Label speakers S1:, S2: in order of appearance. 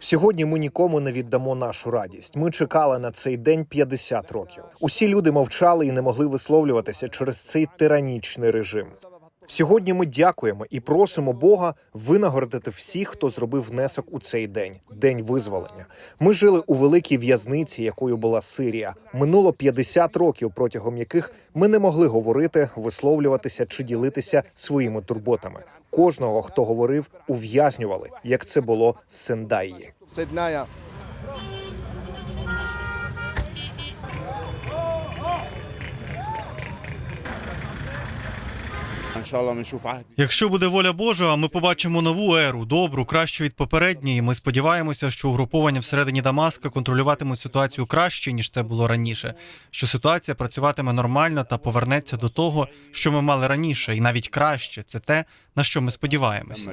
S1: Сьогодні ми нікому не віддамо нашу радість. Ми чекали на цей день 50 років. Усі люди мовчали і не могли висловлюватися через цей тиранічний режим. Сьогодні ми дякуємо і просимо Бога винагородити всіх, хто зробив внесок у цей день день визволення. Ми жили у великій в'язниці, якою була Сирія. Минуло 50 років, протягом яких ми не могли говорити, висловлюватися чи ділитися своїми турботами. Кожного хто говорив, ув'язнювали, як це було в Сендаї.
S2: Сидная.
S3: Якщо буде воля Божа, ми побачимо нову еру, добру, кращу від попередньої. Ми сподіваємося, що угруповання всередині Дамаска контролюватимуть ситуацію краще ніж це було раніше. Що ситуація працюватиме нормально та повернеться до того, що ми мали раніше, і навіть краще це те, на що ми сподіваємося.